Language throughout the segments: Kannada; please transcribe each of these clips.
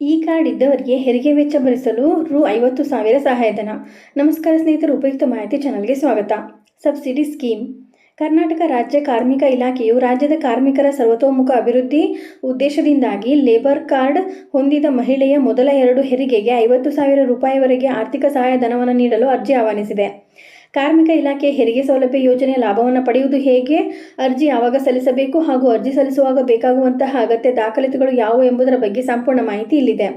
ಈ ಕಾರ್ಡ್ ಇದ್ದವರಿಗೆ ಹೆರಿಗೆ ವೆಚ್ಚ ಭರಿಸಲು ರು ಐವತ್ತು ಸಾವಿರ ಸಹಾಯಧನ. ನಮಸ್ಕಾರ ಸ್ನೇಹಿತರು, ಉಪಯುಕ್ತ ಮಾಹಿತಿ ಚಾನಲ್ಗೆ ಸ್ವಾಗತ. Subsidy scheme. ಕರ್ನಾಟಕ ರಾಜ್ಯ ಕಾರ್ಮಿಕ ಇಲಾಖೆಯು ರಾಜ್ಯದ ಕಾರ್ಮಿಕರ ಸರ್ವತೋಮುಖ ಅಭಿವೃದ್ಧಿ ಉದ್ದೇಶದಿಂದಾಗಿ ಲೇಬರ್ ಕಾರ್ಡ್ ಹೊಂದಿದ ಮಹಿಳೆಯ ಮೊದಲ ಎರಡು ಹೆರಿಗೆಗೆ ಐವತ್ತು ಸಾವಿರ ರೂಪಾಯಿವರೆಗೆ ಆರ್ಥಿಕ ಸಹಾಯಧನವನ್ನು ನೀಡಲು ಅರ್ಜಿ ಆಹ್ವಾನಿಸಿದೆ. ಕಾರ್ಮಿಕ ಇಲಾಖೆ ಹೆರಿಗೆ ಸೌಲಭ್ಯ ಯೋಜನೆಯ ಲಾಭವನ್ನು ಪಡೆಯುವುದು ಹೇಗೆ? ಅರ್ಜಿ ಯಾವಾಗ ಸಲ್ಲಿಸಬೇಕು ಹಾಗೂ ಅರ್ಜಿ ಸಲ್ಲಿಸುವಾಗ ಬೇಕಾಗುವಂತಹ ಅಗತ್ಯ ದಾಖಲಾತಿಗಳು ಯಾವುವು ಎಂಬುದರ ಬಗ್ಗೆ ಸಂಪೂರ್ಣ ಮಾಹಿತಿ ಇಲ್ಲಿದೆ.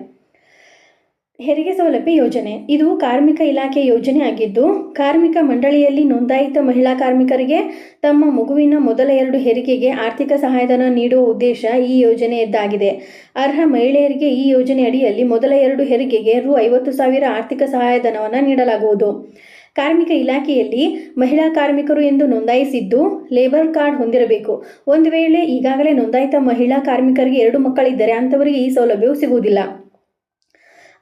ಹೆರಿಗೆ ಸೌಲಭ್ಯ ಯೋಜನೆ. ಇದು ಕಾರ್ಮಿಕ ಇಲಾಖೆ ಯೋಜನೆ ಆಗಿದ್ದು, ಕಾರ್ಮಿಕ ಮಂಡಳಿಯಲ್ಲಿ ನೋಂದಾಯಿತ ಮಹಿಳಾ ಕಾರ್ಮಿಕರಿಗೆ ತಮ್ಮ ಮಗುವಿನ ಮೊದಲ ಎರಡು ಹೆರಿಗೆಗೆ ಆರ್ಥಿಕ ಸಹಾಯಧನ ನೀಡುವ ಉದ್ದೇಶ ಈ ಯೋಜನೆಯದ್ದಾಗಿದೆ. ಅರ್ಹ ಮಹಿಳೆಯರಿಗೆ ಈ ಯೋಜನೆ ಅಡಿಯಲ್ಲಿ ಮೊದಲ ಎರಡು ಹೆರಿಗೆಗೆ ರು ಐವತ್ತು ಸಾವಿರ ಆರ್ಥಿಕ ಸಹಾಯಧನವನ್ನು ನೀಡಲಾಗುವುದು. ಕಾರ್ಮಿಕ ಇಲಾಖೆಯಲ್ಲಿ ಮಹಿಳಾ ಕಾರ್ಮಿಕರು ಎಂದು ನೋಂದಾಯಿಸಿದ್ದು ಲೇಬರ್ ಕಾರ್ಡ್ ಹೊಂದಿರಬೇಕು. ಒಂದು ವೇಳೆ ಈಗಾಗಲೇ ನೋಂದಾಯಿತ ಮಹಿಳಾ ಕಾರ್ಮಿಕರಿಗೆ ಎರಡು ಮಕ್ಕಳಿದ್ದರೆ ಅಂಥವರಿಗೆ ಈ ಸೌಲಭ್ಯವು ಸಿಗುವುದಿಲ್ಲ.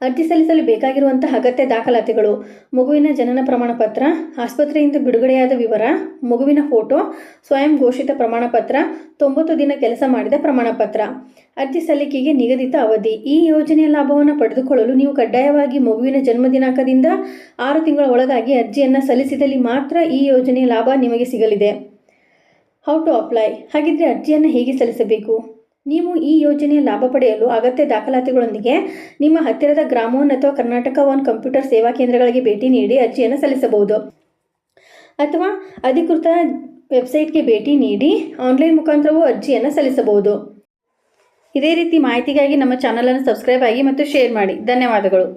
ಅರ್ಜಿ ಸಲ್ಲಿಸಲು ಬೇಕಾಗಿರುವಂತಹ ಅಗತ್ಯ ದಾಖಲಾತಿಗಳು, ಮಗುವಿನ ಜನನ ಪ್ರಮಾಣಪತ್ರ, ಆಸ್ಪತ್ರೆಯಿಂದ ಬಿಡುಗಡೆಯಾದ ವಿವರ, ಮಗುವಿನ ಫೋಟೋ, ಸ್ವಯಂ ಘೋಷಿತ ಪ್ರಮಾಣಪತ್ರ, ತೊಂಬತ್ತು ದಿನ ಕೆಲಸ ಮಾಡಿದ ಪ್ರಮಾಣಪತ್ರ. ಅರ್ಜಿ ಸಲ್ಲಿಕೆಗೆ ನಿಗದಿತ ಅವಧಿ. ಈ ಯೋಜನೆಯ ಲಾಭವನ್ನು ಪಡೆದುಕೊಳ್ಳಲು ನೀವು ಕಡ್ಡಾಯವಾಗಿ ಮಗುವಿನ ಜನ್ಮ ದಿನಾಂಕದಿಂದ ಆರು ತಿಂಗಳ ಒಳಗಾಗಿ ಅರ್ಜಿಯನ್ನು ಸಲ್ಲಿಸಿದಲ್ಲಿ ಮಾತ್ರ ಈ ಯೋಜನೆಯ ಲಾಭ ನಿಮಗೆ ಸಿಗಲಿದೆ. ಹೌ ಟು ಅಪ್ಲೈ ಹಾಗಿದ್ರೆ ಅರ್ಜಿಯನ್ನು ಹೇಗೆ ಸಲ್ಲಿಸಬೇಕು? ನೀವು ಈ ಯೋಜನೆಯ ಲಾಭ ಪಡೆಯಲು ಅಗತ್ಯ ದಾಖಲಾತಿಗಳೊಂದಿಗೆ ನಿಮ್ಮ ಹತ್ತಿರದ ಗ್ರಾಮೋನ್ ಅಥವಾ ಕರ್ನಾಟಕ ಒನ್ ಕಂಪ್ಯೂಟರ್ ಸೇವಾ ಕೇಂದ್ರಗಳಿಗೆ ಭೇಟಿ ನೀಡಿ ಅರ್ಜಿಯನ್ನು ಸಲ್ಲಿಸಬಹುದು. ಅಥವಾ ಅಧಿಕೃತ ವೆಬ್ಸೈಟ್ಗೆ ಭೇಟಿ ನೀಡಿ ಆನ್ಲೈನ್ ಮುಖಾಂತರವೂ ಅರ್ಜಿಯನ್ನು ಸಲ್ಲಿಸಬಹುದು. ಇದೇ ರೀತಿ ಮಾಹಿತಿಗಾಗಿ ನಮ್ಮ ಚಾನಲನ್ನು ಸಬ್ಸ್ಕ್ರೈಬ್ ಆಗಿ ಮತ್ತು ಶೇರ್ ಮಾಡಿ. ಧನ್ಯವಾದಗಳು.